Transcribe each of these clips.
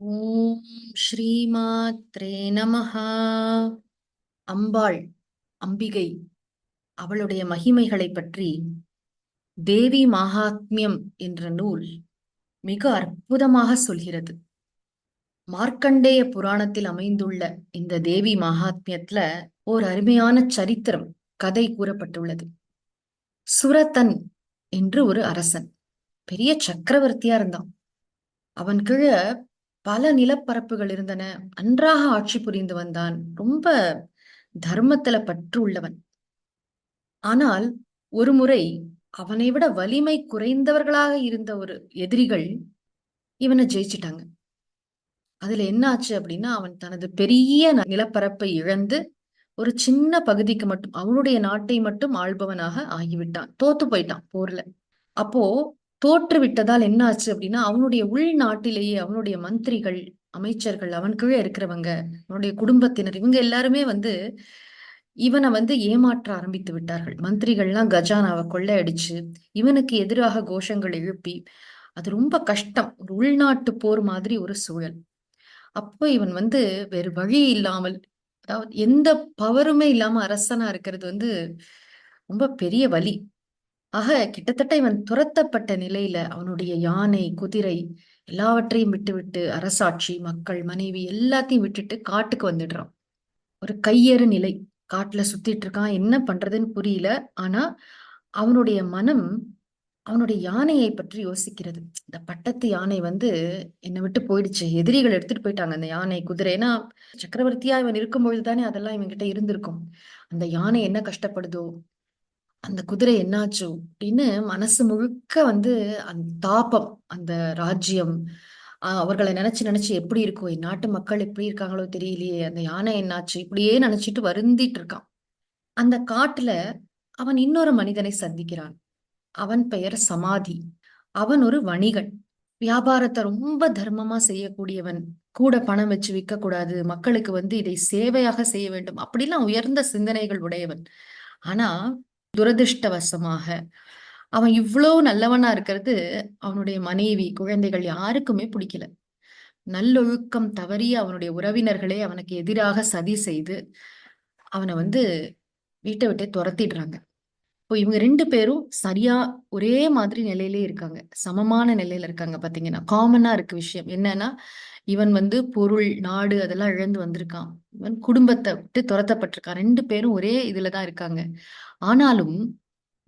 ஓம் ஸ்ரீமாத்ரே நமஹா. அம்பாள் அம்பிகை அவளுடைய மகிமைகளை பற்றி தேவி மகாத்மியம் என்ற நூல் மிக அற்புதமாக சொல்கிறது. மார்க்கண்டேய புராணத்தில் அமைந்துள்ள இந்த தேவி மகாத்மியத்துல ஓர் அருமையான சரித்திரம் கதை கூறப்பட்டுள்ளது. சுரதன் என்று ஒரு அரசன் பெரிய சக்கரவர்த்தியா இருந்தான். அவன் கீழே பல நிலப்பரப்புகள் இருந்தன. அன்றாக ஆட்சி புரிந்து வந்தான். ரொம்ப தர்மத்துல பற்று உள்ளவன். ஆனால் ஒரு முறை அவனை விட வலிமை குறைந்தவர்களாக இருந்த ஒரு எதிரிகள் இவனை ஜெயிச்சிட்டாங்க. அதுல என்ன ஆச்சு அப்படின்னா அவன் தனது பெரிய நிலப்பரப்பை இழந்து ஒரு சின்ன பகுதிக்கு மட்டும் அவனுடைய நாட்டை மட்டும் ஆள்பவனாக ஆகிவிட்டான். தோத்து போயிட்டான் போர்ல. அப்போ தோற்றுவிட்டதால் என்ன ஆச்சு அப்படின்னா அவனுடைய உள்நாட்டிலேயே அவனுடைய மந்திரிகள் அமைச்சர்கள் அவன் கீழே இருக்கிறவங்க அவனுடைய குடும்பத்தினர் இவங்க எல்லாருமே வந்து இவனை வந்து ஏமாற்ற ஆரம்பித்து விட்டார்கள். மந்திரிகள்லாம் கஜானாவை கொள்ளையடிச்சு இவனுக்கு எதிராக கோஷங்கள் எழுப்பி அது ரொம்ப கஷ்டம். ஒரு உள்நாட்டு போர் மாதிரி ஒரு சூழல். அப்போ இவன் வந்து வேறு வழி இல்லாமல் அதாவது எந்த பவருமே இல்லாம அரசனா இருக்கிறது வந்து ரொம்ப பெரிய வலி. ஆக கிட்டத்தட்ட இவன் துரத்தப்பட்ட நிலையில அவனுடைய யானை குதிரை எல்லாவற்றையும் விட்டுவிட்டு அரசாட்சி மக்கள் மனைவி எல்லாத்தையும் விட்டுட்டு காட்டுக்கு வந்துடுறான். ஒரு கையேறு நிலை. காட்டுல சுத்திட்டு இருக்கான். என்ன பண்றதுன்னு புரியல. ஆனா அவனுடைய மனம் அவனுடைய யானையை பற்றி யோசிக்கிறது. இந்த பட்டத்து யானை வந்து என்னை விட்டு போயிடுச்சு. எதிரிகள் எடுத்துட்டு போயிட்டாங்க அந்த யானை குதிரை. ஏன்னா சக்கரவர்த்தியா இவன் இருக்கும் பொழுதுதானே அதெல்லாம் இவன் கிட்ட இருந்திருக்கும். அந்த யானை என்ன கஷ்டப்படுதோ அந்த குதிரை என்னாச்சு அப்படின்னு மனசு முழுக்க வந்து அந்த தாபம் அந்த ராஜ்யம். ஆஹ் அவர்களை நினைச்சு நினைச்சு எப்படி இருக்கும்? என் நாட்டு மக்கள் எப்படி இருக்காங்களோ தெரியலையே. அந்த யானை என்னாச்சு? இப்படியே நினைச்சிட்டு வருந்திட்டு இருக்கான். அந்த காட்டுல அவன் இன்னொரு மனிதனை சந்திக்கிறான். அவன் பெயர் சமாதி. அவன் ஒரு வணிகன். வியாபாரத்தை ரொம்ப தர்மமா செய்யக்கூடியவன். கூட பணம் வச்சு விற்க கூடாது மக்களுக்கு வந்து இதை சேவையாக செய்ய வேண்டும். அப்படிலாம் உயர்ந்த சிந்தனைகள் உடையவன். ஆனா துரதிருஷ்டவசமாக. அவன் இவ்வளோ நல்லவனா இருக்கிறது அவனுடைய மனைவி குழந்தைகள் யாருக்குமே பிடிக்கல. நல்லொழுக்கம் தவறி அவனுடைய உறவினர்களே அவனுக்கு எதிராக சதி செய்து அவனை வந்து வீட்டை விட்டே துரத்திடுறாங்க. இப்போ இவங்க ரெண்டு பேரும் சரியா ஒரே மாதிரி நிலையிலே இருக்காங்க. சமமான நிலையில இருக்காங்க பாத்தீங்கன்னா. காமனா இருக்கு விஷயம். என்னன்னா இவன் வந்து பொருள் நாடு அதெல்லாம் இழந்து வந்திருக்கான். இவன் குடும்பத்தை விட்டு துரத்தப்பட்டிருக்கான். ரெண்டு பேரும் ஒரே இதுலதான் இருக்காங்க. ஆனாலும்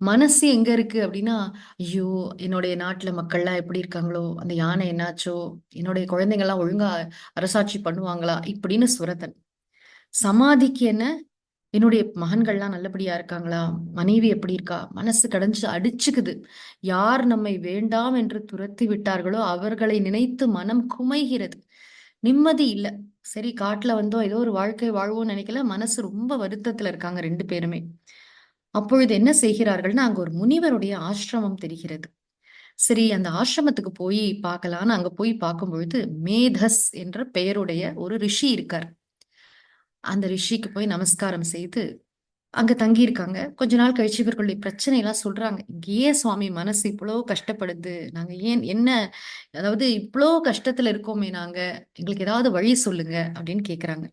மனசு எங்க இருக்கு அப்படின்னா ஐயோ என்னுடைய நாட்டுல மக்கள்லாம் எப்படி இருக்காங்களோ அந்த யானை என்னாச்சோ என்னுடைய குழந்தைங்க எல்லாம் ஒழுங்கா அரசாட்சி பண்ணுவாங்களா இப்படின்னு சுரத்தன் சமாதிக்கு என்ன? என்னுடைய மகன்கள்லாம் நல்லபடியா இருக்காங்களா? மனைவி எப்படி இருக்கா? மனசு கடைஞ்சு அடிச்சுக்குது. யார் நம்மை வேண்டாம் என்று துரத்தி விட்டார்களோ அவர்களை நினைத்து மனம் குமைகிறது. நிம்மதி இல்ல. சரி காட்டுல வந்தோம். ஏதோ ஒரு வாழ்க்கை வாழ்வோம்னு நினைக்கல. மனசு ரொம்ப வருத்தத்துல இருக்காங்க ரெண்டு பேருமே. அப்பொழுது என்ன செய்கிறார்கள்னா அங்க ஒரு முனிவருடைய ஆசிரமம் தெரிகிறது. சரி அந்த ஆசிரமத்துக்கு போய் பார்க்கலான்னு அங்க போய் பார்க்கும் பொழுது மேதஸ் என்ற பெயருடைய ஒரு ரிஷி இருக்கார். அந்த ரிஷிக்கு போய் நமஸ்காரம் செய்து அங்க தங்கி இருக்காங்க கொஞ்ச நாள் கழிச்சு இவர்களுடைய பிரச்சனை எல்லாம் சொல்றாங்க. ஏன் சுவாமி மனசு இவ்வளோ கஷ்டப்படுது. நாங்க ஏன் என்ன அதாவது இவ்வளோ கஷ்டத்துல இருக்கோமே நாங்க. எங்களுக்கு ஏதாவது வழி சொல்லுங்க அப்படின்னு கேக்குறாங்க.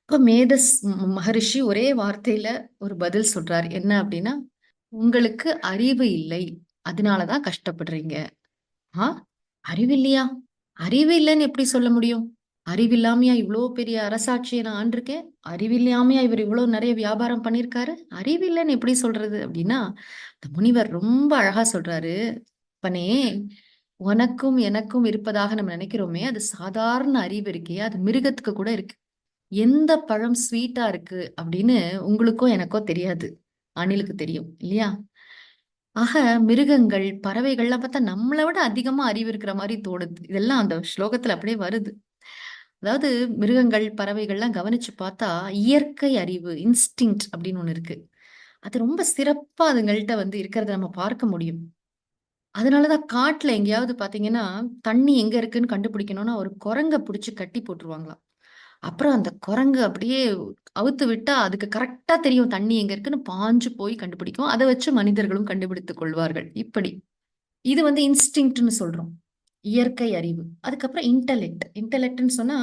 இப்ப மேதஸ் மகரிஷி ஒரே வார்த்தையில ஒரு பதில் சொல்றாரு. என்ன அப்படின்னா உங்களுக்கு அறிவு இல்லை. அதனாலதான் கஷ்டப்படுறீங்க. ஆ? அறிவு இல்லையா? அறிவு இல்லைன்னு எப்படி சொல்ல முடியும்? அறிவில்லாமையா இவ்வளோ பெரிய அரசாட்சியை நான் ஆண்டிருக்கேன்? அறிவில்லாமையா இவர் இவ்வளோ நிறைய வியாபாரம் பண்ணியிருக்காரு? அறிவில்லைன்னு எப்படி சொல்றது அப்படின்னா இந்த முனிவர் ரொம்ப அழகா சொல்றாரு பனே உனக்கும் எனக்கும் இருப்பதாக நம்ம நினைக்கிறோமே அது சாதாரண அறிவு இருக்கே அது மிருகத்துக்கு கூட இருக்கு. எந்த பழம் ஸ்வீட்டா இருக்கு? அப்படின்னு உங்களுக்கோ எனக்கோ தெரியாது. அணிலுக்கு தெரியும் இல்லையா? ஆக மிருகங்கள் பறவைகள்லாம் பார்த்தா நம்மளை விட அதிகமா அறிவு இருக்கிற மாதிரி தோணுது. இதெல்லாம் அந்த ஸ்லோகத்துல அப்படியே வருது. அதாவது மிருகங்கள் பறவைகள்லாம் கவனிச்சு பார்த்தா இயற்கை அறிவு இன்ஸ்டிங் அப்படின்னு ஒண்ணு இருக்கு. அது ரொம்ப சிறப்பா அதுங்கள்ட்ட வந்து இருக்கிறத நம்ம பார்க்க முடியும். அதனாலதான் காட்டுல எங்கேயாவது பாத்தீங்கன்னா தண்ணி எங்க இருக்குன்னு கண்டுபிடிக்கணும்னா ஒரு குரங்க பிடிச்சி கட்டி போட்டுருவாங்களாம். அப்புறம் அந்த குரங்கு அப்படியே அவுத்து விட்டா அதுக்கு கரெக்டா தெரியும் தண்ணி எங்க இருக்குன்னு பாஞ்சு போய் கண்டுபிடிக்கும். அதை வச்சு மனிதர்களும் கண்டுபிடித்துக் கொள்வார்கள். இப்படி. இது வந்து இன்ஸ்டிங்க்ட்னு சொல்றோம். இயற்கை அறிவு. அதுக்கப்புறம் இன்டலெக்ட் இன்டலெக்ட்னு சொன்னா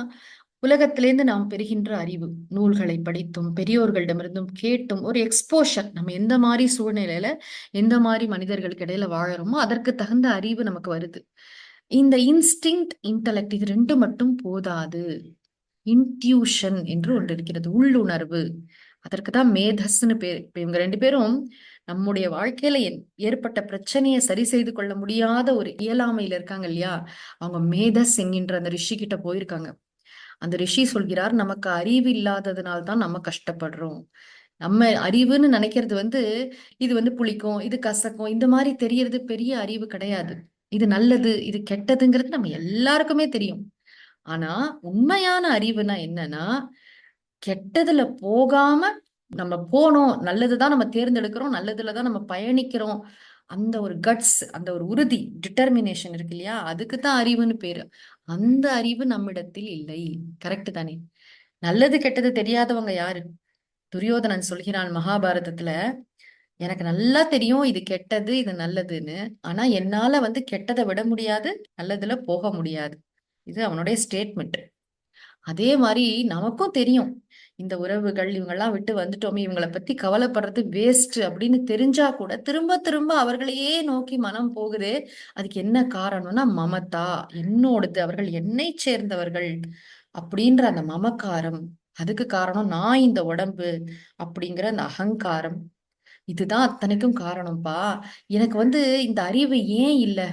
உலகத்திலேருந்து நாம் பெறுகின்ற அறிவு. நூல்களை படித்தும் பெரியோர்களிடமிருந்தும் கேட்டும் ஒரு எக்ஸ்போஷர் நம்ம எந்த மாதிரி சூழ்நிலையில எந்த மாதிரி மனிதர்களுக்கு இடையில வாழறோமோ அதற்கு தகுந்த அறிவு நமக்கு வருது. இந்த இன்ஸ்டிங் இன்டலெக்ட் இது ரெண்டு மட்டும் போதாது. இன்ட்யூஷன் என்று ஒன்று இருக்கிறது. உள்ளுணர்வு. அதற்கு தான் மேதஸ்ன்னு பேர். இவங்க ரெண்டு பேரும் நம்முடைய வாழ்க்கையில ஏற்பட்ட பிரச்சனையை சரி செய்து கொள்ள முடியாத ஒரு இயலாமையில இருக்காங்க இல்லையா? அவங்க மேதஸ் என்கின்ற அந்த ரிஷி கிட்ட போயிருக்காங்க. அந்த ரிஷி சொல்கிறார் நமக்கு அறிவு இல்லாததுனால தான் நம்ம கஷ்டப்படுறோம். நம்ம அறிவுன்னு நினைக்கிறது வந்து இது வந்து புளிக்கும் இது கசக்கும் இந்த மாதிரி தெரியறது பெரிய அறிவு கிடையாது. இது நல்லது இது கெட்டதுங்கிறது நம்ம எல்லாருக்குமே தெரியும். ஆனா உண்மையான அறிவுனா என்னன்னா கெட்டதுல போகாம நம்ம போனோம் நல்லதுதான் நம்ம தேர்ந்தெடுக்கிறோம் நல்லதுலதான் நம்ம பயணிக்கிறோம். அந்த ஒரு கட்ஸ் அந்த ஒரு உறுதி டிட்டர்மினேஷன் இருக்கு இல்லையா? அதுக்கு தான் அறிவுன்னு பேரு. அந்த அறிவு நம்மிடத்தில் இல்லை. கரெக்ட் தானே? நல்லது கெட்டது தெரியாதவங்க யாரு? துரியோதனன் சொல்கிறான் மகாபாரதத்துல எனக்கு நல்லா தெரியும் இது கெட்டது இது நல்லதுன்னு. ஆனா என்னால வந்து கெட்டதை விட முடியாது நல்லதுல போக முடியாது. இது அவனுடைய ஸ்டேட்மெண்ட் அதே மாதிரி நமக்கும் தெரியும். இந்த உறவுகள் இவங்கெல்லாம் விட்டு வந்துட்டோமே இவங்களை பத்தி கவலைப்படுறது வேஸ்ட் அப்படின்னு தெரிஞ்சா கூட திரும்ப திரும்ப அவர்களையே நோக்கி மனம் போகுது. அதுக்கு என்ன காரணம்னா மமதா என்னோடது அவர்கள் என்னை சேர்ந்தவர்கள் அப்படின்ற அந்த மமக்காரம். அதுக்கு காரணம் நான் இந்த உடம்பு அப்படிங்கிற அந்த அகங்காரம். இதுதான் அத்தனைக்கும் காரணம்ப்பா எனக்கு வந்து இந்த அறிவு ஏன் இல்லை?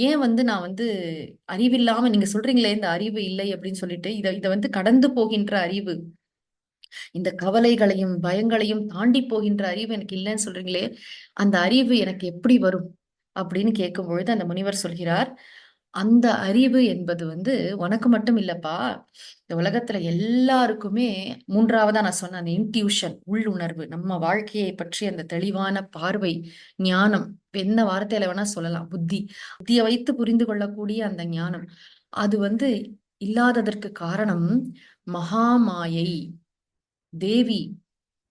ஏன் வந்து நான் வந்து அறிவில்லாம நீங்க சொல்றீங்களே இந்த அறிவு இல்லை அப்படின்னு சொல்லிட்டு இதை இதை வந்து கடந்து போகின்ற அறிவு. இந்த கவலைகளையும் பயங்களையும் தாண்டி போகின்ற அறிவு எனக்கு இல்லைன்னு சொல்றீங்களே அந்த அறிவு எனக்கு எப்படி வரும்? அப்படின்னு கேட்கும் பொழுது அந்த முனிவர் சொல்கிறார் அந்த அறிவு என்பது வந்து உனக்கு மட்டும் இல்லப்பா இந்த உலகத்துல எல்லாருக்குமே மூன்றாவதா நான் சொன்ன அந்த இன்ட்யூஷன் உள்ளுணர்வு நம்ம வாழ்க்கையை பற்றி அந்த தெளிவான பார்வை ஞானம் என்ன வார்த்தையில வேணா சொல்லலாம் புத்தி புத்தியை வைத்து புரிந்து கொள்ளக்கூடிய அந்த ஞானம் அது வந்து இல்லாததற்கு காரணம் மகாமாயை தேவி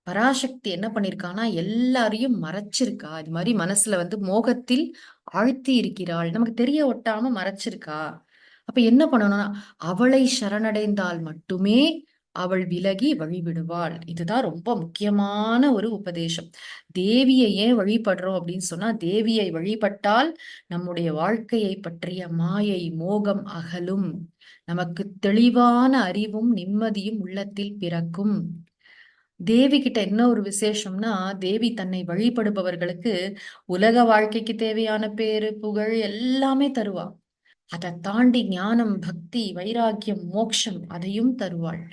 பராசக்தி என்ன பண்ணிருக்கானா எல்லாரையும் மறைச்சிருக்கா. இது மாதிரி மனசுல வந்து மோகத்தில் ஆழ்த்தி இருக்கிறாள். நமக்கு தெரிய ஒட்டாம மறைச்சிருக்கா. அப்ப என்ன பண்ணணும்னா அவளை சரணடைந்தால் மட்டுமே அவள் விலகி வழிவிடுவாள். இதுதான் ரொம்ப முக்கியமான ஒரு உபதேசம். தேவியை ஏன் வழிபடுறோம் அப்படின்னு சொன்னா தேவியை வழிபட்டால் நம்முடைய வாழ்க்கையை பற்றிய மாயை மோகம் அகலும். நமக்கு தெளிவான அறிவும் நிம்மதியும் உள்ளத்தில் பிறக்கும். தேவி கிட்ட என்ன ஒரு விசேஷம்னா தேவி தன்னை வழிபடுபவர்களுக்கு உலக வாழ்க்கைக்கு தேவையான பேரு புகழ் எல்லாமே தருவா. அதை தாண்டி ஞானம் பக்தி வைராக்கியம் மோக்ஷம் அதையும் தருவாள்.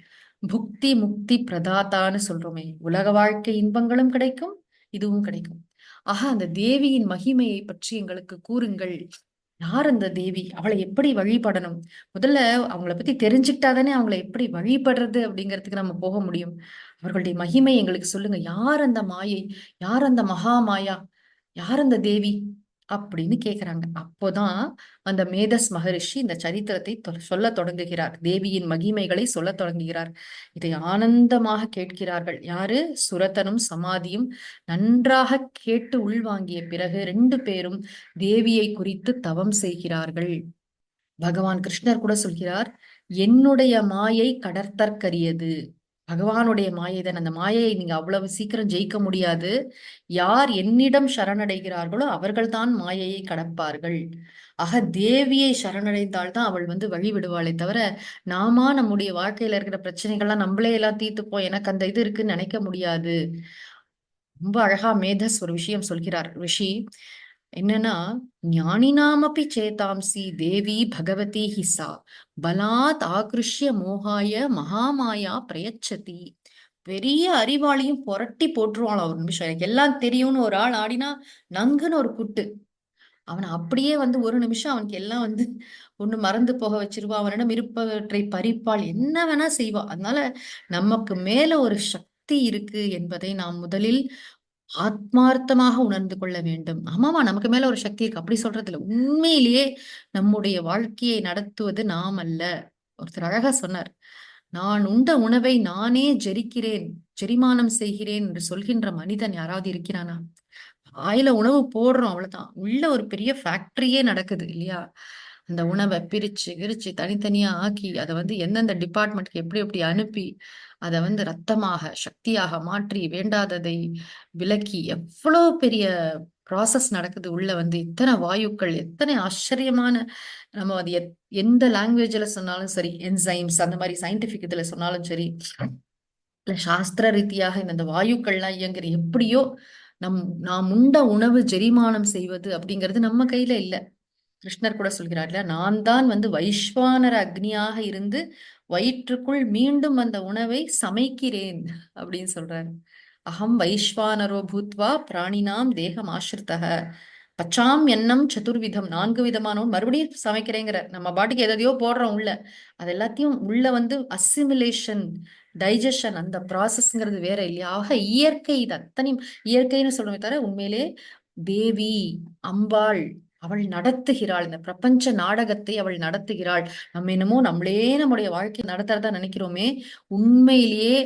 புக்தி முக்தி பிரதாத்தான்னு சொல்றோமே. உலக வாழ்க்கை இன்பங்களும் கிடைக்கும் இதுவும் கிடைக்கும். ஆக அந்த தேவியின் மகிமையை பற்றி எங்களுக்கு கூறுங்கள். யார் அந்த தேவி? அவளை எப்படி வழிபடணும்? முதல்ல அவங்கள பத்தி தெரிஞ்சுக்கிட்டாதானே அவங்கள எப்படி வழிபடுறது அப்படிங்கிறதுக்கு நம்ம போக முடியும். அவர்களுடைய மகிமை எங்களுக்கு சொல்லுங்க. யார் அந்த மாயை? யார் அந்த மகா மாயா யார் அந்த தேவி? அப்படின்னு கேக்குறாங்க. அப்போதான் அந்த மேதஸ் மகரிஷி இந்த சரித்திரத்தை சொல்ல தொடங்குகிறார். தேவியின் மகிமைகளை சொல்ல தொடங்குகிறார். இதை ஆனந்தமாக கேட்கிறார்கள். யாரு? சுரத்தனும் சமாதியும் நன்றாக கேட்டு உள்வாங்கிய பிறகு ரெண்டு பேரும் தேவியை குறித்து தவம் செய்கிறார்கள். பகவான் கிருஷ்ணர் கூட சொல்கிறார் என்னுடைய மாயை கடற்தற்கரியது பகவானுடைய மாயை தான். அந்த மாயையை நீங்க அவ்வளவு சீக்கிரம் ஜெயிக்க முடியாது. யார் என்னிடம் சரணடைகிறார்களோ அவர்கள்தான் மாயையை கடப்பார்கள். ஆக தேவியை சரணடைந்தால் தான் அவள் வந்து வழி விடுவாளே தவிர நாமா நம்முடைய வாழ்க்கையில இருக்கிற பிரச்சனைகள்லாம் நம்மளே எல்லாம் தீர்த்துப்போம். எனக்கு அந்த இது இருக்குன்னு நினைக்க முடியாது. ரொம்ப அழகா மேதஸ் ஒரு விஷயம் சொல்கிறார். ரிஷி என்னன்னா ஞானினாமப்பி சேதாம்சி தேவி பகவதி ஹிசா பலாத் ஆக்ருஷ்ய மோகாய மகாமாயா பிரயச்சதி. பெரிய அறிவாளியும் புரட்டி போட்டுருவான் ஒரு நிமிஷம். எனக்கு எல்லாம் தெரியும்னு ஒரு ஆள் ஆடினா நங்குன்னு ஒரு குட்டு. அவனை அப்படியே வந்து ஒரு நிமிஷம் அவனுக்கு எல்லாம் வந்து ஒண்ணு மறந்து போக வச்சிருவா. அவனிடம் இருப்பவற்றை பறிப்பாள். என்ன வேணா செய்வா. அதனால நமக்கு மேல ஒரு சக்தி இருக்கு என்பதை நாம் முதலில் ஆத்மார்த்தமாக உணர்ந்து கொள்ள வேண்டும். ஆமாமா நமக்கு மேல ஒரு சக்தி இருக்கு. அப்படி சொல்றது இல்லை உண்மையிலேயே நம்முடைய வாழ்க்கையை நடத்துவது நாம் அல்ல. ஒருத்தர் அழகா சொன்னார் நான் உண்ட உணவை நானே ஜெரிக்கிறேன் ஜெரிமானம் செய்கிறேன் என்று சொல்கின்ற மனிதன் யாராவது இருக்கிறானா? வாயில உணவு போடுறோம் அவ்வளவுதான். உள்ள ஒரு பெரிய ஃபேக்டரியே நடக்குது இல்லையா? அந்த உணவை பிரிச்சு பிரிச்சு தனித்தனியா ஆக்கி அதை வந்து எந்தெந்த டிபார்ட்மெண்ட்க்கு எப்படி எப்படி அனுப்பி அதை வந்து ரத்தமாக சக்தியாக மாற்றி வேண்டாததை விலக்கி எவ்வளோ பெரிய ப்ராசஸ் நடக்குது உள்ள வந்து இத்தனை வாயுக்கள் எத்தனை ஆச்சரியமான நம்ம அது எந்த லாங்குவேஜ்ல சொன்னாலும் சரி என்சைம்ஸ் அந்த மாதிரி சயின்டிபிக் இதுல சொன்னாலும் சரி இல்ல சாஸ்திர ரீதியாக இந்த வாயுக்கள்லாம் இயங்குற எப்படியோ நம் நாம் உண்ட உணவு ஜெரிமானம் செய்வது அப்படிங்கிறது நம்ம கையில இல்லை. கிருஷ்ணர் கூட சொல்கிறார் இல்லையா நான் தான் வந்து வைஸ்வானர அக்னியாக இருந்து வயிற்றுக்குள் மீண்டும் அந்த உணவை சமைக்கிறேன் அப்படின்னு சொல்றாரு. அகம் வைஸ்வானரோ பூத்வா பிராணினாம் தேகம் ஆசிரித்தக பச்சாம் எண்ணம் சதுர்விதம் நான்கு விதமான மறுபடியும் சமைக்கிறேங்கிற. நம்ம பாட்டுக்கு எதையோ போடுறோம் உள்ள. அது எல்லாத்தையும் உள்ள வந்து அசிமுலேஷன் டைஜஷன் அந்த ப்ராசஸ்ங்கிறது வேற இல்லையா? ஆக இயற்கை இது அத்தனையும் இயற்கைன்னு சொல்லுமே தவிர உண்மையிலே தேவி அம்பாள் அவள் நடத்துகிறாள். இந்த பிரபஞ்ச நாடகத்தை அவள் நடத்துகிறாள். நம்ம என்னமோ நம்மளே நம்முடைய வாழ்க்கை நடத்துறதா நினைக்கிறோமே. உண்மையிலேயே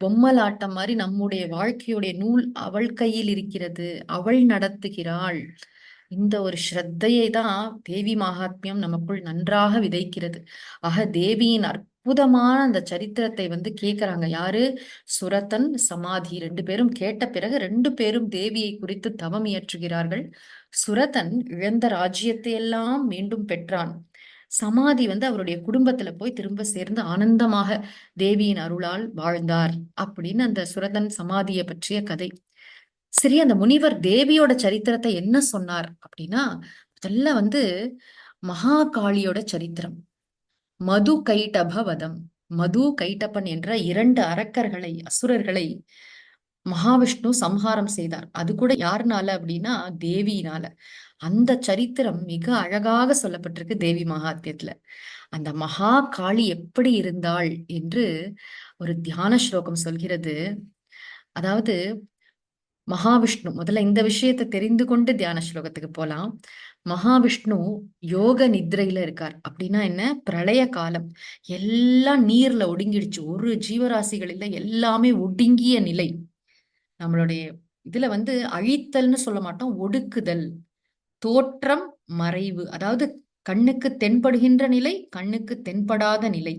பொம்மலாட்டம் மாதிரி நம்முடைய வாழ்க்கையுடைய நூல் அவள் கையில் இருக்கிறது. அவள் நடத்துகிறாள். இந்த ஒரு ஸ்ரத்தையை தான் தேவி மகாத்மியம் நமக்குள் நன்றாக விதைக்கிறது. ஆக தேவியின் அற்புதமான அந்த சரித்திரத்தை வந்து கேட்கிறாங்க. யாரு? சுரத்தன் சமாதி ரெண்டு பேரும் கேட்ட பிறகு ரெண்டு பேரும் தேவியை குறித்து தவம் இயற்றுகிறார்கள். சுரதன் இழந்த ராஜ்யத்தை எல்லாம் மீண்டும் பெற்றான். சமாதி வந்து அவருடைய குடும்பத்துல போய் திரும்ப சேர்ந்து ஆனந்தமாக தேவியின் அருளால் வாழ்ந்தார் அப்படின்னு அந்த சுரதன் சமாதியை பற்றிய கதை. சரி அந்த முனிவர் தேவியோட சரித்திரத்தை என்ன சொன்னார் அப்படின்னா முதல்ல வந்து மகாகாளியோட சரித்திரம். மது கைட்டபவதம் மது கைட்டப்பன் என்ற இரண்டு அரக்கர்களை அசுரர்களை மகாவிஷ்ணு சம்ஹாரம் செய்தார். அது கூட யாருனால அப்படின்னா தேவியினால. அந்த சரித்திரம் மிக அழகாக சொல்லப்பட்டிருக்கு தேவி மகாத்மியத்துல அந்த மகா காளி எப்படி இருந்தாள் என்று ஒரு தியான ஸ்லோகம் சொல்கிறது. அதாவது மகாவிஷ்ணு முதல்ல இந்த விஷயத்தை தெரிந்து கொண்டு தியான ஸ்லோகத்துக்கு போலாம். மகாவிஷ்ணு யோக நித்ரையில இருக்கார். அப்படின்னா என்ன? பிரளய காலம். எல்லாம் நீர்ல ஒடுங்கிடுச்சு. ஒரு ஜீவராசிகள் இல்லை எல்லாமே ஒடுங்கிய நிலை. நம்மளுடைய இதுல வந்து அழித்தல்னு சொல்ல மாட்டோம் ஒடுக்குதல். தோற்றம் மறைவு. அதாவது கண்ணுக்கு தென்படுகின்ற நிலை கண்ணுக்கு தென்படாத நிலை.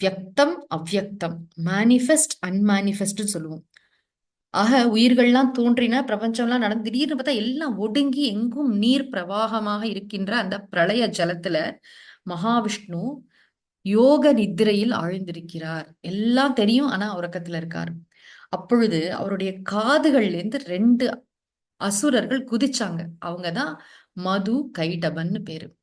வியக்தம் அவ்வியக்தம். மேனிஃபெஸ்ட் அன்மேனிஃபெஸ்ட் சொல்லுவோம். ஆக உயிர்கள்லாம் தோன்றின பிரபஞ்சம்லாம் நடந்து திடீர்னு பார்த்தா எல்லாம் ஒடுங்கி எங்கும் நீர் பிரவாகமாக இருக்கின்ற அந்த பிரளய ஜலத்துல மகாவிஷ்ணு யோக நித்திரையில் ஆழ்ந்திருக்கிறார். எல்லாம் தெரியும் ஆனா உறக்கத்துல இருக்கார். அப்பொழுது அவருடைய காதுகள்ல இருந்து ரெண்டு அசுரர்கள் குதிச்சாங்க. அவங்கதான் மது கைடபன்னு பேரு.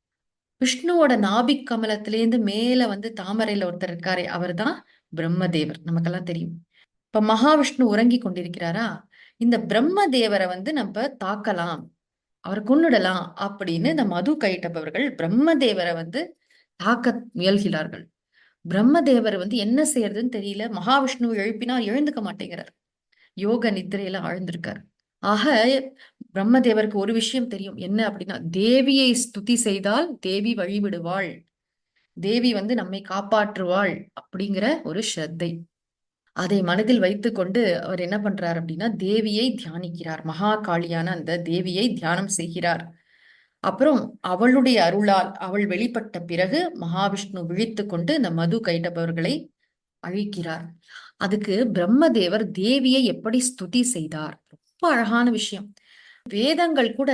விஷ்ணுவோட நாபிக் கமலத்திலேருந்து மேல வந்து தாமரையில ஒருத்தர் இருக்காரே அவர் தான் பிரம்மதேவர். நமக்கெல்லாம் தெரியும். இப்ப மகாவிஷ்ணு உறங்கி கொண்டிருக்கிறாரா? இந்த பிரம்மதேவரை வந்து நம்ம தாக்கலாம் அவரை கொன்னுடலாம் அப்படின்னு இந்த மது கைட்டபவர்கள் பிரம்மதேவரை வந்து தாக்க முயல்கிறார்கள். பிரம்மதேவர் வந்து என்ன செய்யறதுன்னு தெரியல. மகாவிஷ்ணு எழுப்பினா எழுந்துக்க மாட்டேங்கிறார். யோக நித்திரையில ஆழ்ந்திருக்கார். ஆக பிரம்மதேவருக்கு ஒரு விஷயம் தெரியும். என்ன அப்படின்னா தேவியை ஸ்துதி செய்தால் தேவி வழிவிடுவாள். தேவி வந்து நம்மை காப்பாற்றுவாள் அப்படிங்கிற ஒரு ஸ்ரத்தை. அதை மனதில் வைத்து கொண்டு அவர் என்ன பண்றார் அப்படின்னா தேவியை தியானிக்கிறார். மகா காளியான அந்த தேவியை தியானம் செய்கிறார். அப்புறம் அவளுடைய அருளால் அவள் வெளிப்பட்ட பிறகு மகாவிஷ்ணு விழித்து கொண்டு இந்த மது கைட்டபவர்களை அழிக்கிறார். அதுக்கு பிரம்மதேவர் தேவியை எப்படி ஸ்துதி செய்தார்? ரொம்ப அழகான விஷயம். வேதங்கள் கூட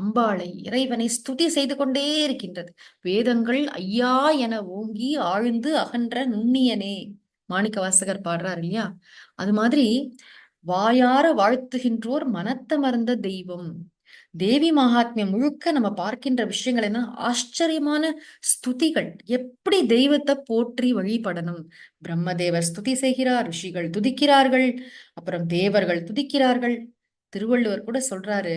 அம்பாளை இறைவனை ஸ்துதி செய்து கொண்டே இருக்கின்றது. வேதங்கள் ஐயா என ஓங்கி ஆழ்ந்து அகன்ற நுண்ணியனே மாணிக்க வாசகர் பாடுறார் இல்லையா? அது மாதிரி வாயார வாழ்த்துகின்றோர் மனத்தமர்ந்த தெய்வம். தேவி மகாத்மியம் முழுக்க நம்ம பார்க்கின்ற விஷயங்கள் என்ன? ஆச்சரியமான ஸ்துதிகள். எப்படி தெய்வத்தை போற்றி வழிபடணும்? பிரம்மதேவர் ஸ்துதி செய்கிறார் ரிஷிகள் துதிக்கிறார்கள் அப்புறம் தேவர்கள் துதிக்கிறார்கள். திருவள்ளுவர் கூட சொல்றாரு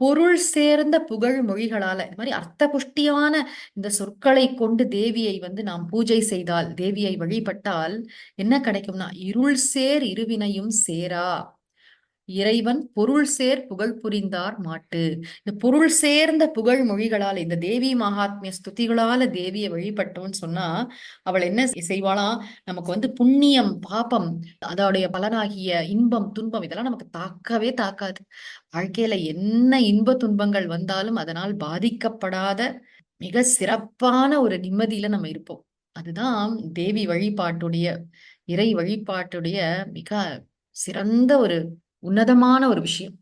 பொருள் சேர்ந்த புகழ் மொழிகளால இந்த மாதிரி அர்த்த புஷ்டியான இந்த சொற்களை கொண்டு தேவியை வந்து நாம் பூஜை செய்தால் தேவியை வழிபட்டால் என்ன கிடைக்கும்னா இருள் சேர் இருவினையும் சேரா. இறைவன் பொருள் சேர் புகழ் புரிந்தார் மாட்டு. இந்த பொருள் சேர்ந்த புகழ் மொழிகளால் இந்த தேவி மகாத்மிய ஸ்துதிகளால தேவியை வழிபட்டோம்னு சொன்னா அவள் என்ன செய்வாளாம் நமக்கு வந்து புண்ணியம் பாபம் அதோடைய பலனாகிய இன்பம் துன்பம் இதெல்லாம் நமக்கு தாக்கவே தாக்காது. வாழ்க்கையில என்ன இன்ப துன்பங்கள் வந்தாலும் அதனால் பாதிக்கப்படாத மிக சிறப்பான ஒரு நிம்மதியில நம்ம இருப்போம். அதுதான் தேவி வழிபாட்டுடைய இறை வழிபாட்டுடைய மிக சிறந்த ஒரு உன்னதமான ஒரு விஷயம்.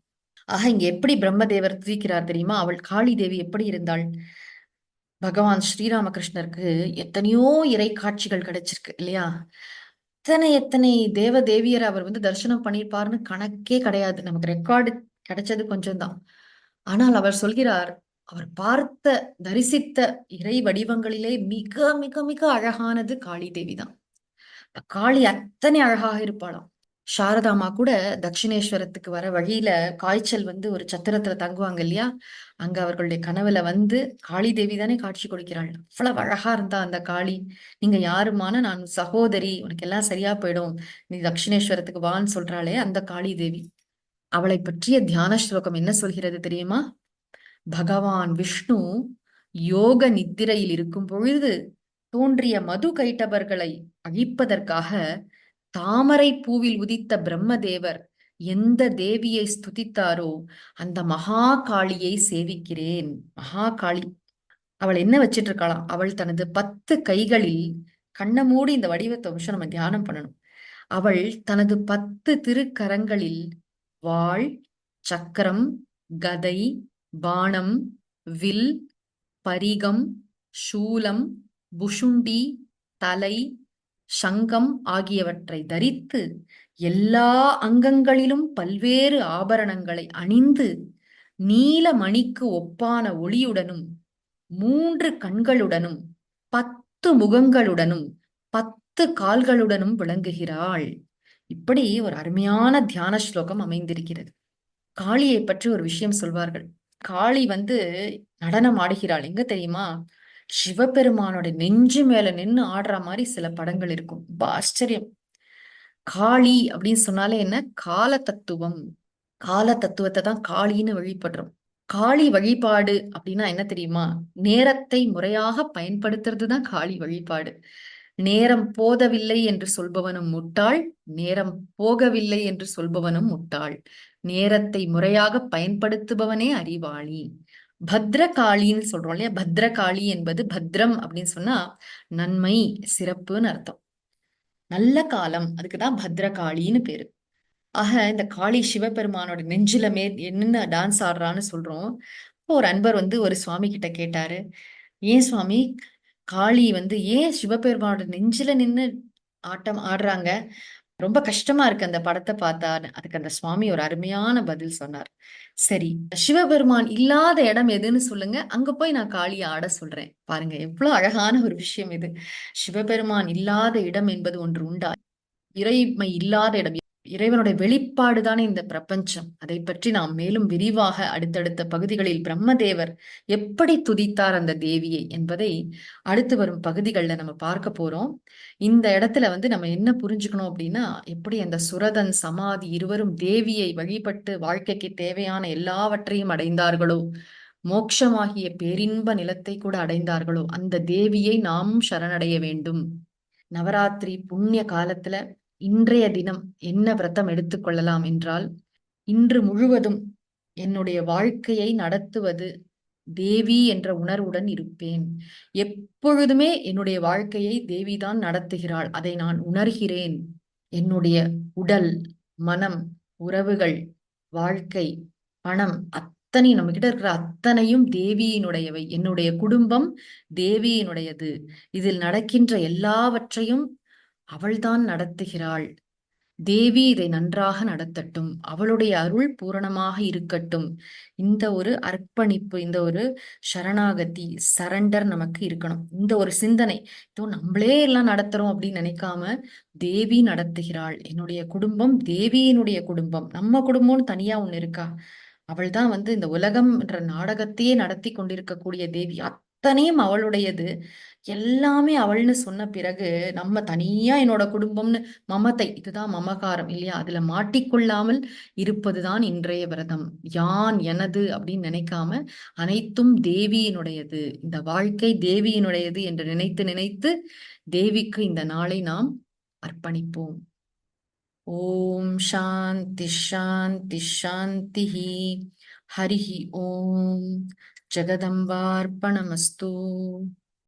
ஆக இங்க எப்படி பிரம்மதேவர் துதிக்கிறார் தெரியுமா? அவள் காளி தேவி எப்படி இருந்தாள்? பகவான் ஸ்ரீராமகிருஷ்ணருக்கு எத்தனையோ இறை காட்சிகள் கிடைச்சிருக்கு இல்லையா? எத்தனை எத்தனை தேவ தேவியர் அவர் வந்து தரிசனம் பண்ணியிருப்பாருன்னு கணக்கே கிடையாது. நமக்கு ரெக்கார்டு கிடைச்சது கொஞ்சம் தான் ஆனால் அவர் சொல்கிறார் அவர் பார்த்த தரிசித்த இறை வடிவங்களிலே மிக மிக மிக அழகானது காளி தேவி தான் காளி அத்தனை அழகாக இருப்பாளாம். சாரதாமா கூட தட்சிணேஸ்வரத்துக்கு வர வழியில காய்ச்சல் வந்து ஒரு சத்திரத்துல தங்குவாங்க இல்லையா? அங்க அவர்களுடைய கனவுல வந்து காளி தேவி தானே காட்சி கொடுக்கிறாள். அவ்வளவு அழகா இருந்தா அந்த காளி. நீங்க யாருமான நான் சகோதரி உனக்கு எல்லாம் சரியா போயிடும். நீ தட்சிணேஸ்வரத்துக்கு வான்னு சொல்றாளே அந்த காளி தேவி. அவளை பற்றிய தியான ஸ்லோகம் என்ன சொல்கிறது தெரியுமா? பகவான் விஷ்ணு யோக நித்திரையில் இருக்கும் பொழுது தோன்றிய மது கைட்டவர்களை அழிப்பதற்காக தாமரை பூவில் உதித்த பிரம்மதேவர் எந்த தேவியை ஸ்துதித்தாரோ அந்த மகா காளியை சேவிக்கிறேன். மகா காளி அவள் என்ன வச்சிட்டு இருக்காளாம் அவள் தனது பத்து கைகளில் கண்ணை மூடி இந்த வடிவத்தை விஷயம் நம்ம தியானம் பண்ணணும். அவள் தனது பத்து திருக்கரங்களில் வாழ் சக்கரம் கதை பானம் வில் பரிகம் சூலம் புஷுண்டி தலை சங்கம் ஆகியவற்றை தரித்து எல்லா அங்கங்களிலும் பல்வேறு ஆபரணங்களை அணிந்து நீல மணிக்கு ஒப்பான ஒளியுடனும் மூன்று கண்களுடனும் பத்து முகங்களுடனும் பத்து கால்களுடனும் விளங்குகிறாள். இப்படி ஒரு அருமையான தியான ஸ்லோகம் அமைந்திருக்கிறது. காளியை பற்றி ஒரு விஷயம் சொல்வார்கள். காளி வந்து நடனம் ஆடுகிறாள். எங்க தெரியுமா? சிவபெருமானோட நெஞ்சு மேல நின்று ஆடுற மாதிரி சில படங்கள் இருக்கும். ஆச்சரியம். காளி அப்படின்னு சொன்னாலே என்ன? கால தத்துவம் கால தத்துவத்தை தான் காளின்னு வழிபடுறோம். காளி வழிபாடு அப்படின்னா என்ன தெரியுமா? நேரத்தை முறையாக பயன்படுத்துறது தான் காளி வழிபாடு. நேரம் போதவில்லை என்று சொல்பவனும் முட்டாள் நேரம் போகவில்லை என்று சொல்பவனும் முட்டாள். நேரத்தை முறையாக பயன்படுத்துபவனே அறிவாளி. பத்ரகாளின்னு சொல்றோம் இல்லையா? பத்ரகாளி என்பது பத்ரம் அப்படின்னு சொன்னா நன்மை சிறப்புன்னு அர்த்தம். நல்ல காலம் அதுக்குதான் பத்ரகாளின்னு பேரு. ஆக இந்த காளி சிவபெருமானோட நெஞ்சில மே என்னென்ன டான்ஸ் ஆடுறான்னு சொல்றோம். ஒரு அன்பர் வந்து ஒரு சுவாமி கிட்ட கேட்டாரு ஏன் சுவாமி காளி வந்து ஏன் சிவபெருமானோட நெஞ்சில நின்னு ஆட்டம் ஆடுறாங்க? ரொம்ப கஷ்டமா இருக்கு அந்த படத்தை பார்த்தான்னு அதுக்கு அந்த சுவாமி ஒரு அருமையான பதில் சொன்னார். சரி. சிவபெருமான் இல்லாத இடம் எதுன்னு சொல்லுங்க. அங்க போய் நான் காளியை ஆட சொல்றேன். பாருங்க எவ்வளவு அழகான ஒரு விஷயம் இது. சிவபெருமான் இல்லாத இடம் என்பது ஒன்று உண்டா? இறைமை இல்லாத இடம். இறைவனுடைய வெளிப்பாடு தானே இந்த பிரபஞ்சம். அதை பற்றி நாம் மேலும் விரிவாக அடுத்தடுத்த பகுதிகளில் பிரம்மதேவர் எப்படி துதித்தார் அந்த தேவியை என்பதை அடுத்து வரும் பகுதிகளில் நம்ம பார்க்க போறோம். இந்த இடத்துல வந்து நம்ம என்ன புரிஞ்சுக்கணும் அப்படின்னா எப்படி அந்த சுரதன் சமாதி இருவரும் தேவியை வழிபட்டு வாழ்க்கைக்கு தேவையான எல்லாவற்றையும் அடைந்தார்களோ மோட்சமாகிய பேரின்ப நிலத்தை கூட அடைந்தார்களோ அந்த தேவியை நாம் சரணடைய வேண்டும். நவராத்திரி புண்ணிய காலத்துல இன்றைய தினம் என்ன விரதம் எடுத்துக்கொள்ளலாம் என்றால் இன்று முழுவதும் என்னுடைய வாழ்க்கையை நடத்துவது தேவி என்ற உணர்வுடன் இருப்பேன். எப்பொழுதுமே என்னுடைய வாழ்க்கையை தேவிதான் நடத்துகிறாள். அதை நான் உணர்கிறேன். என்னுடைய உடல் மனம் உறவுகள் வாழ்க்கை பணம் அத்தனை நம்ம கிட்ட இருக்கிற அத்தனையும் தேவியினுடையவை. என்னுடைய குடும்பம் தேவியினுடையது. இதில் நடக்கின்ற எல்லாவற்றையும் அவள்தான் நடத்துகிறாள். தேவி இதை நன்றாக நடத்தட்டும். அவளுடைய அருள் பூரணமாக இருக்கட்டும். இந்த ஒரு அர்ப்பணிப்பு இந்த ஒரு சரணாகதி சரண்டர் நமக்கு இருக்கணும். இந்த ஒரு சிந்தனை இதோ நம்மளே எல்லாம் நடத்துறோம் அப்படின்னு நினைக்காம தேவி நடத்துகிறாள். என்னுடைய குடும்பம் தேவியினுடைய குடும்பம். நம்ம குடும்பம்னு தனியா ஒண்ணு இருக்கா? அவள் தான் வந்து இந்த உலகம் என்ற நாடகத்தையே நடத்தி கொண்டிருக்கக்கூடிய தேவி. அத்தனையும் அவளுடையது. எல்லாமே அவள்னு சொன்ன பிறகு நம்ம தனியா என்னோட குடும்பம்னு மமத்தை இதுதான் மமகாரம் இல்லையா? அதுல மாட்டிக்கொள்ளாமல் இருப்பதுதான் இன்றைய விரதம். யான் எனது அப்படின்னு நினைக்காம அனைத்தும் தேவியினுடையது. இந்த வாழ்க்கை தேவியினுடையது என்று நினைத்து நினைத்து தேவிக்கு இந்த நாளை நாம் அர்ப்பணிப்போம். ஓம் சாந்தி ஷாந்தி ஷாந்தி ஹரிஹி ஓம். ஜெகதம்பார்ப்பணமஸ்தூ.